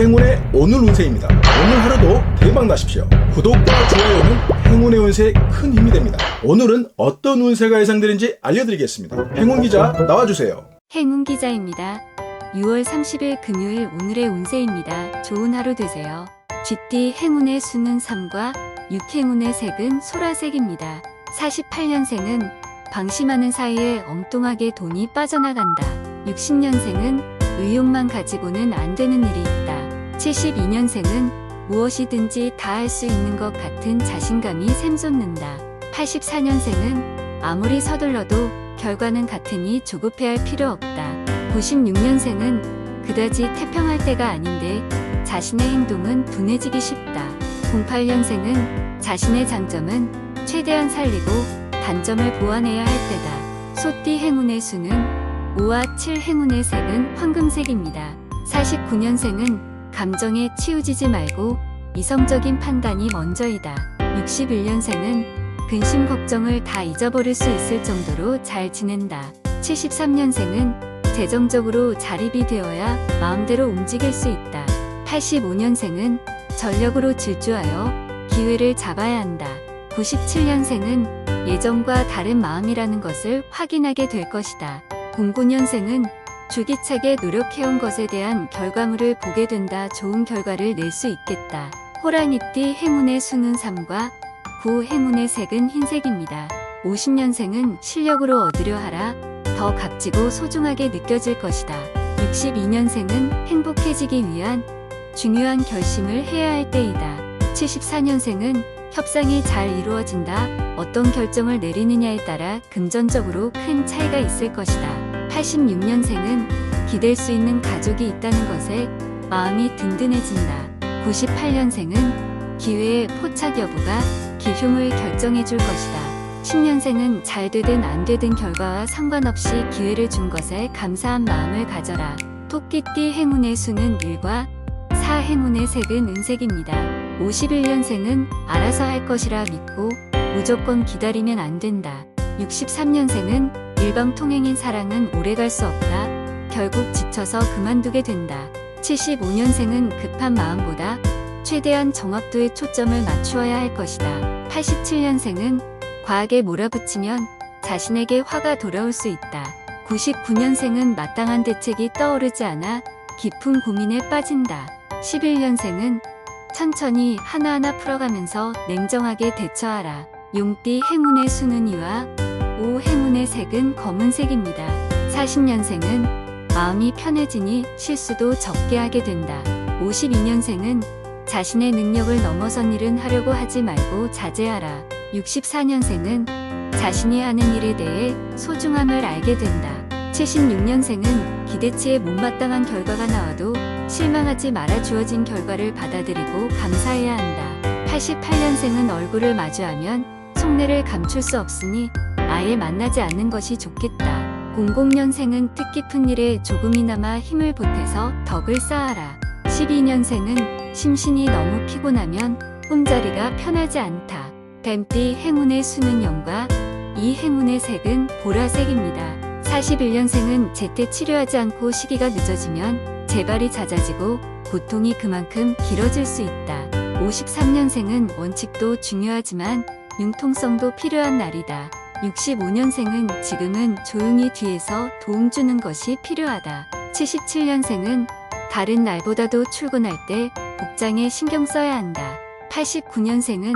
행운의 오늘 운세입니다. 오늘 하루도 대박 나십시오. 구독과 좋아요는 행운의 운세에 큰 힘이 됩니다. 오늘은 어떤 운세가 예상되는지 알려드리겠습니다. 행운 기자 나와주세요. 행운 기자입니다. 6월 30일 금요일 오늘의 운세입니다. 좋은 하루 되세요. 쥐띠 행운의 수는 3과 6 행운의 색은 소라색입니다. 48년생은 방심하는 사이에 엉뚱하게 돈이 빠져나간다. 60년생은 의욕만 가지고는 안 되는 일이 있다. 72년생은 무엇이든지 다 할 수 있는 것 같은 자신감이 샘솟는다. 84년생은 아무리 서둘러도 결과는 같으니 조급해할 필요 없다. 96년생은 그다지 태평할 때가 아닌데 자신의 행동은 둔해지기 쉽다. 08년생은 자신의 장점은 최대한 살리고 단점을 보완해야 할 때다. 소띠 행운의 수는 5와 7 행운의 색은 황금색입니다. 49년생은 감정에 치우지지 말고 이성적인 판단이 먼저이다. 61년생은 근심 걱정을 다 잊어버릴 수 있을 정도로 잘 지낸다. 73년생은 재정적으로 자립이 되어야 마음대로 움직일 수 있다. 85년생은 전력으로 질주하여 기회를 잡아야 한다. 97년생은 예전과 다른 마음이라는 것을 확인하게 될 것이다. 09년생은 주기차게 노력해온 것에 대한 결과물을 보게 된다. 좋은 결과를 낼 수 있겠다. 호랑이띠 행운의 수는 3과 9 행운의 색은 흰색입니다. 50년생은 실력으로 얻으려 하라. 더 값지고 소중하게 느껴질 것이다. 62년생은 행복해지기 위한 중요한 결심을 해야 할 때이다. 74년생은 협상이 잘 이루어진다. 어떤 결정을 내리느냐에 따라 금전적으로 큰 차이가 있을 것이다. 86년생은 기댈 수 있는 가족이 있다는 것에 마음이 든든해진다. 98년생은 기회의 포착 여부가 기흉을 결정해 줄 것이다. 10년생은 잘 되든 안 되든 결과와 상관없이 기회를 준 것에 감사한 마음을 가져라. 토끼띠 행운의 수는 1과 4 행운의 색은 은색입니다. 51년생은 알아서 할 것이라 믿고 무조건 기다리면 안 된다. 63년생은 일방통행인 사랑은 오래 갈 수 없다. 결국 지쳐서 그만두게 된다. 75년생은 급한 마음보다 최대한 정확도에 초점을 맞추어야 할 것이다. 87년생은 과하게 몰아붙이면 자신에게 화가 돌아올 수 있다. 99년생은 마땅한 대책이 떠오르지 않아 깊은 고민에 빠진다. 11년생은 천천히 하나하나 풀어가면서 냉정하게 대처하라. 용띠 행운의 수는 이와 5 행운의 색은 검은색입니다. 40년생은 마음이 편해지니 실수도 적게 하게 된다. 52년생은 자신의 능력을 넘어선 일은 하려고 하지 말고 자제하라. 64년생은 자신이 하는 일에 대해 소중함을 알게 된다. 76년생은 기대치에 못마땅한 결과가 나와도 실망하지 말아 주어진 결과를 받아들이고 감사해야 한다. 88년생은 얼굴을 마주하면 속내를 감출 수 없으니 아예 만나지 않는 것이 좋겠다. 00년생은 뜻깊은 일에 조금이나마 힘을 보태서 덕을 쌓아라. 12년생은 심신이 너무 피곤하면 꿈자리가 편하지 않다. 뱀띠 행운의 수는 0과 이 행운의 색은 보라색입니다. 41년생은 제때 치료하지 않고 시기가 늦어지면 재발이 잦아지고 고통이 그만큼 길어질 수 있다. 53년생은 원칙도 중요하지만 융통성도 필요한 날이다. 65년생은 지금은 조용히 뒤에서 도움 주는 것이 필요하다. 77년생은 다른 날보다도 출근할 때 복장에 신경 써야 한다. 89년생은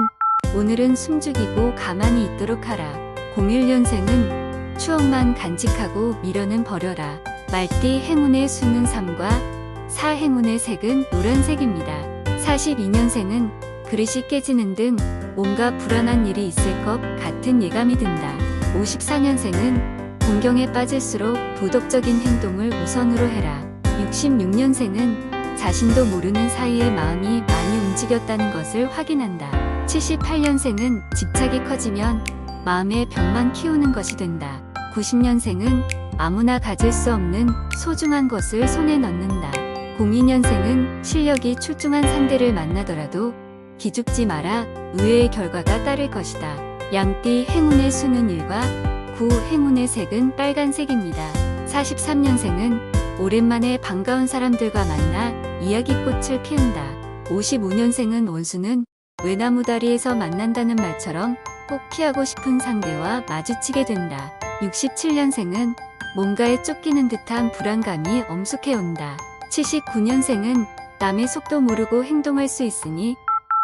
오늘은 숨죽이고 가만히 있도록 하라. 01년생은 추억만 간직하고 미련은 버려라. 말띠 행운의 수는 3과 4 행운의 색은 노란색입니다. 42년생은 그릇이 깨지는 등 뭔가 불안한 일이 있을 것 같은 예감이 든다. 54년생은 공경에 빠질수록 도덕적인 행동을 우선으로 해라. 66년생은 자신도 모르는 사이에 마음이 많이 움직였다는 것을 확인한다. 78년생은 집착이 커지면 마음의 벽만 키우는 것이 된다. 90년생은 아무나 가질 수 없는 소중한 것을 손에 넣는다. 02년생은 실력이 출중한 상대를 만나더라도 기죽지 마라 의외의 결과가 따를 것이다. 양띠 행운의 수는 1과 9 행운의 색은 빨간색입니다. 43년생은 오랜만에 반가운 사람들과 만나 이야기꽃을 피운다. 55년생은 원수는 외나무 다리에서 만난다는 말처럼 꼭 피하고 싶은 상대와 마주치게 된다. 67년생은 뭔가에 쫓기는 듯한 불안감이 엄숙해 온다. 79년생은 남의 속도 모르고 행동할 수 있으니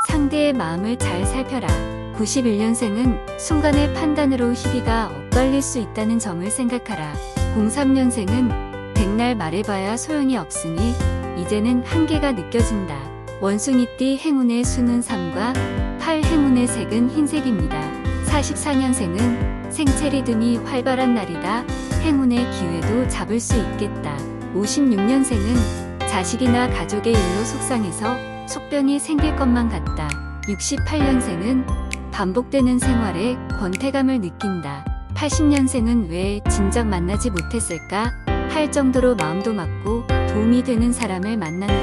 상대의 마음을 잘 살펴라. 91년생은 순간의 판단으로 희비가 엇갈릴 수 있다는 점을 생각하라. 03년생은 백날 말해봐야 소용이 없으니 이제는 한계가 느껴진다. 원숭이띠 행운의 수는 3과 8 행운의 색은 흰색입니다. 44년생은 생체 리듬이 활발한 날이다. 행운의 기회도 잡을 수 있겠다. 56년생은 자식이나 가족의 일로 속상해서 속병이 생길 것만 같다. 68년생은 반복되는 생활에 권태감을 느낀다. 80년생은 왜 진작 만나지 못했을까 할 정도로 마음도 맞고 도움이 되는 사람을 만난다.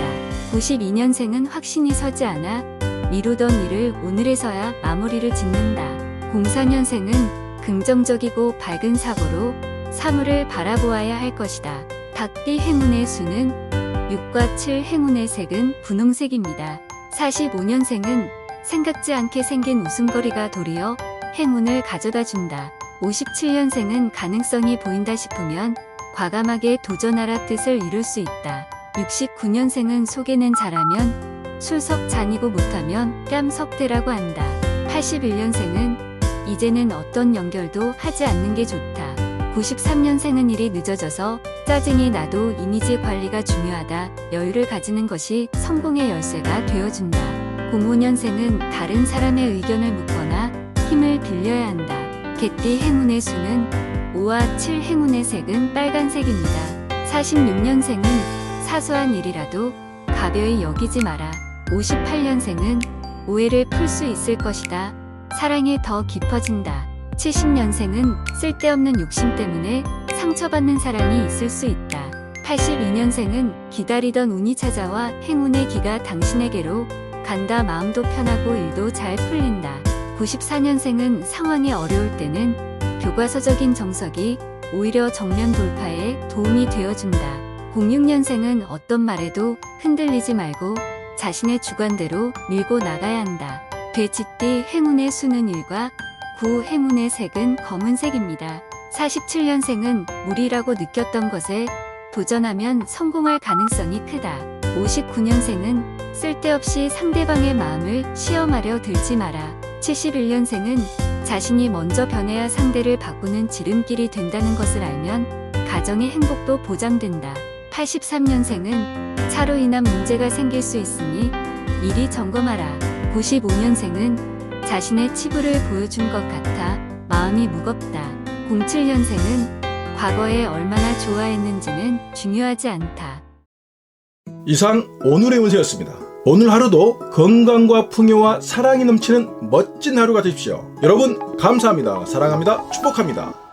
92년생은 확신이 서지 않아 미루던 일을 오늘에서야 마무리를 짓는다. 04년생은 긍정적이고 밝은 사고로 사물을 바라보아야 할 것이다. 닭띠 행운의 수는 6과 7 행운의 색은 분홍색입니다. 45년생은 생각지 않게 생긴 웃음거리가 도리어 행운을 가져다 준다. 57년생은 가능성이 보인다 싶으면 과감하게 도전하라 뜻을 이룰 수 있다. 69년생은 소개는 잘하면 술석 잔이고 못하면 뺨석대라고 한다. 81년생은 이제는 어떤 연결도 하지 않는 게 좋다. 93년생은 일이 늦어져서 짜증이 나도 이미지 관리가 중요하다. 여유를 가지는 것이 성공의 열쇠가 되어준다. 05년생은 다른 사람의 의견을 묻거나 힘을 빌려야 한다. 개띠 행운의 수는 5와 7 행운의 색은 빨간색입니다. 46년생은 사소한 일이라도 가벼이 여기지 마라. 58년생은 오해를 풀 수 있을 것이다. 사랑이 더 깊어진다. 70년생은 쓸데없는 욕심 때문에 상처받는 사람이 있을 수 있다. 82년생은 기다리던 운이 찾아와 행운의 기가 당신에게로 간다 마음도 편하고 일도 잘 풀린다. 94년생은 상황이 어려울 때는 교과서적인 정석이 오히려 정면 돌파에 도움이 되어준다. 06년생은 어떤 말에도 흔들리지 말고 자신의 주관대로 밀고 나가야 한다. 돼지띠 행운의 수는 1과 9 행운의 색은 검은색입니다. 47년생은 무리라고 느꼈던 것에 도전하면 성공할 가능성이 크다. 59년생은 쓸데없이 상대방의 마음을 시험하려 들지 마라. 71년생은 자신이 먼저 변해야 상대를 바꾸는 지름길이 된다는 것을 알면 가정의 행복도 보장된다. 83년생은 차로 인한 문제가 생길 수 있으니 미리 점검하라. 95년생은 자신의 치부를 보여준 것 같아 마음이 무겁다. 07년생은 과거에 얼마나 좋아했는지는 중요하지 않다. 이상 오늘의 운세였습니다. 오늘 하루도 건강과 풍요와 사랑이 넘치는 멋진 하루가 되십시오. 여러분 감사합니다. 사랑합니다. 축복합니다.